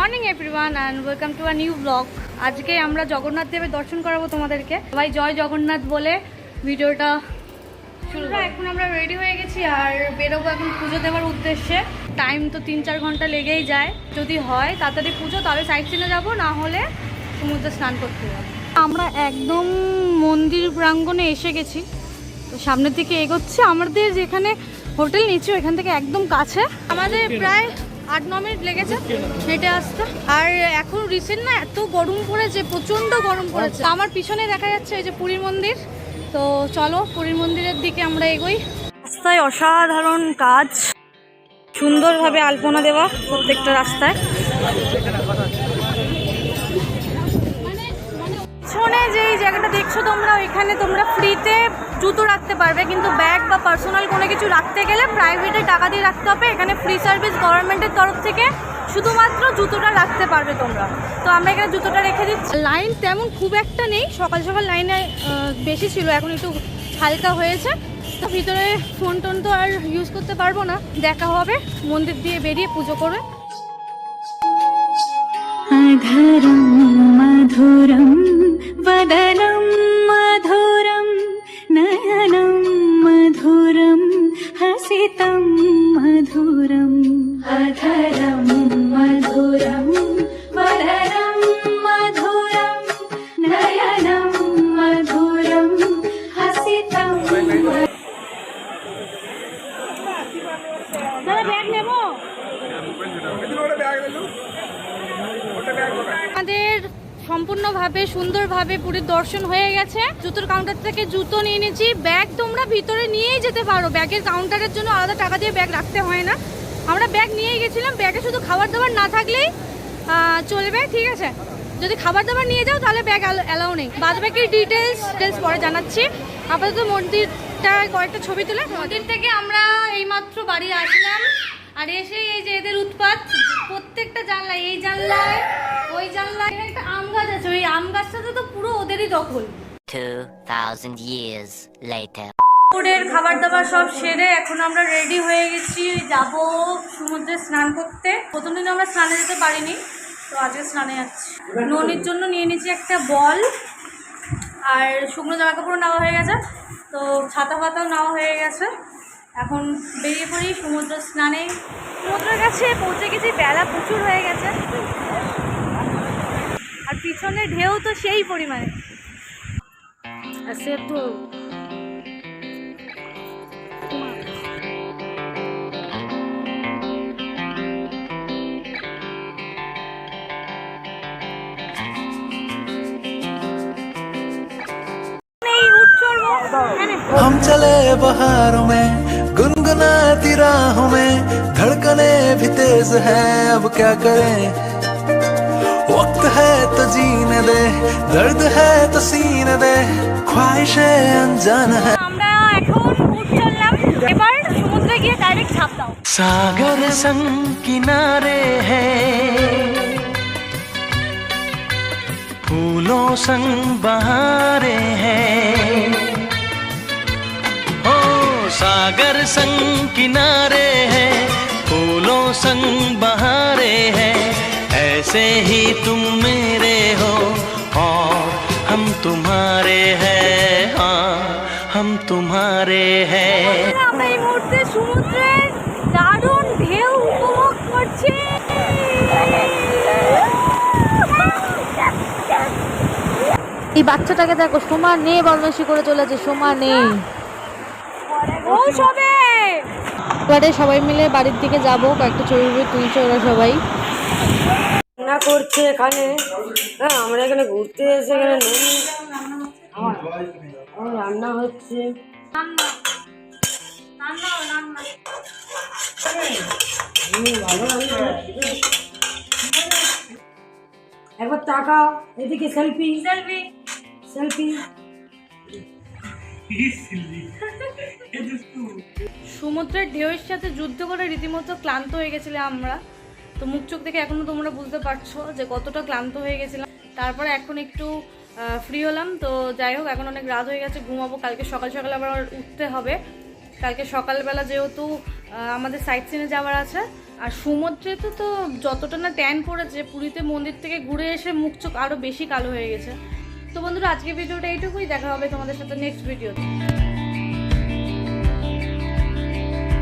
Morning everyone and welcome to a new blog আজকে আমরা জগন্নাথ দেবের দর্শন করাবো তোমাদেরকে। সবাই জয় জগন্নাথ বলে ভিডিওটা শুরু এখন আমরা রেডি হয়ে গেছি আর বেরোবো এখন পুজো দেওয়ার উদ্দেশ্যে। টাইম তো তিন চার ঘণ্টা লেগেই যায়। যদি হয় তাড়াতাড়ি পুজো তবে সাইড সিনে যাব না হলে সমুদ্রে স্নান করতে যাব। আমরা একদম মন্দির প্রাঙ্গণে এসে গেছি। তো সামনের দিকে এগোচ্ছে। আমাদের যেখানে হোটেল নিচ্ছি ওইখান থেকে একদম কাছে। আমাদের প্রায় আট, ন মিনিট লেগেছে, হেঁটে আসতে। আর এখন রিসেন্ট না, এত গরম পড়েছে, প্রচণ্ড গরম পড়েছে। আমার পিছনে দেখা যাচ্ছে এই যে পুরীর মন্দির। তো চলো, পুরীর মন্দিরের দিকে আমরা এগোই। রাস্তায় অসাধারণ কাজ। সুন্দরভাবে আলপনা দেওয়া প্রত্যেকটা রাস্তায়। পিছনে যে জায়গাটা দেখছ তোমরা, ওইখানে তোমরা ফ্রিতে জুতো রাখতে পারবে কিন্তু ব্যাগ বা পার্সোনাল কোনো কিছু রাখতে গেলে প্রাইভেটে টাকা দিয়ে রাখতে হবে। এখানে ফ্রি সার্ভিস গভর্নমেন্টের তরফ থেকে শুধুমাত্র জুতোটা রাখতে পারবে তোমরা। তো আমরা এখানে জুতোটা রেখে দিচ্ছি। লাইন তেমন খুব একটা নেই সকাল সকাল লাইনে বেশি ছিল এখন একটু হালকা হয়েছে। তো ভিতরে ফোন টোন তো আর ইউজ করতে পারব না। দেখা হবে মন্দির দিয়ে বেরিয়ে পুজো করবে। अधरं मधुरं वदनं मधुरं नयनं मधुरं हसितं দাদা ব্যাগ নেবো আমাদের সম্পূর্ণভাবে সুন্দরভাবে পুরীর দর্শন হয়ে গেছে জুতোর কাউন্টার থেকে জুতো নিয়ে নিয়েছি ব্যাগ তোমরা ভিতরে নিয়েই যেতে পারো ব্যাগের কাউন্টারের জন্য আলাদা টাকা দিয়ে ব্যাগ রাখতে হয় না আমরা ব্যাগ নিয়েই গেছিলাম ব্যাগে শুধু খাবার দাবার না থাকলেই চলবে ঠিক আছে? যদি খাবার দাবার নিয়ে যাও তাহলে ব্যাগ অ্যালাউ নেই। বাদ বাকি ডিটেলস ডিটেলস পরে জানাচ্ছি। আপাতত মন্দিরটা কয়েকটা ছবি তুলে মন্দির থেকে আমরা এইমাত্র বাড়ি আসলাম। আর এসে এই যে এদের উৎপাত প্রত্যেকটা জানলায় এই জানলায় ওই জানলায় একটা আম গাছ আছে। ওই আম গাছটাতে তো পুরো ওদেরই দখল। 2,000 years later. দুপুরের খাবার দাবার সব সেরে এখন আমরা রেডি হয়ে গেছি। যাব সমুদ্রে স্নান করতে। প্রথম দিন আমরা স্নানে যেতে পারিনি, তো আজকে স্নানে যাচ্ছি। ননির জন্য নিয়ে নিয়েছি একটা বল, আর শুকনো জামা কাপড় নেওয়া হয়ে গেছে। তো ছাতা ফাতাও নেওয়া হয়ে গেছে। এখন বেরিয়ে পড়ি সমুদ্র স্নানে। সমুদ্রের কাছে পৌঁছে গেছি, বেলা প্রচুর হয়ে গেছে। আর পিছনে ঢেউ তো সেই পরিমাণে। আর তো हम चले बहारों में गुनगुनाती राहों में धड़कने भी तेज है अब क्या करें? वक्त है तो जीने दे दर्द है तो सीने दे ख्वाहिशें अनजान है। सागर संग किनारे है फूलों संग बहारे हैं। सागर संग किनारे हैं फूलों संग बहारे हैं ऐसे ही तुम मेरे हो और हम तुम्हारे हैं हाँ हम तुम्हारे हैं আমরা এই মুহূর্তে সমুদ্রের দারুণ ঢেউ উপভোগ করছি এই বাচ্চাটাকে দেখো সোমা নেই বদমাইশি করে চলেছে সোমা নেই এবারে সবাই মিলে বাড়ির দিকে যাব কয়েকটা ছবি তুলছে ওরা সবাই। রান্না করছে এখানে। হ্যাঁ আমরা এখানে ঘুরতে এসে এখানে রান্না হচ্ছে। রান্না। একবার তাকাও এদিকে সেলফি সেলফি সেলফি সমুদ্রের ঢেউয়ের সাথে যুদ্ধ করে রীতিমতো ক্লান্ত হয়ে গেছিলাম আমরা। তো মুখ চোখ দেখে এখনও তোমরা বুঝতে পারছ যে কতটা ক্লান্ত হয়ে গেছিলাম। তারপরে এখন একটু ফ্রি হলাম। তো যাই হোক, এখন অনেক রাত হয়ে গেছে, ঘুমাবো। কালকে সকাল সকাল আবার উঠতে হবে। কালকে সকালবেলা যেহেতু আমাদের সাইট সিনে যাওয়ার আছে। আর সমুদ্রেতে তো তো যতটা না ট্যান পড়েছে, পুরীতে মন্দির থেকে ঘুরে এসে মুখ চোখ আরও বেশি কালো হয়ে গেছে। তো বন্ধুরা আজকে ভিডিওটা এইটুকুই। দেখা হবে তোমাদের সাথে নেক্সট ভিডিওতে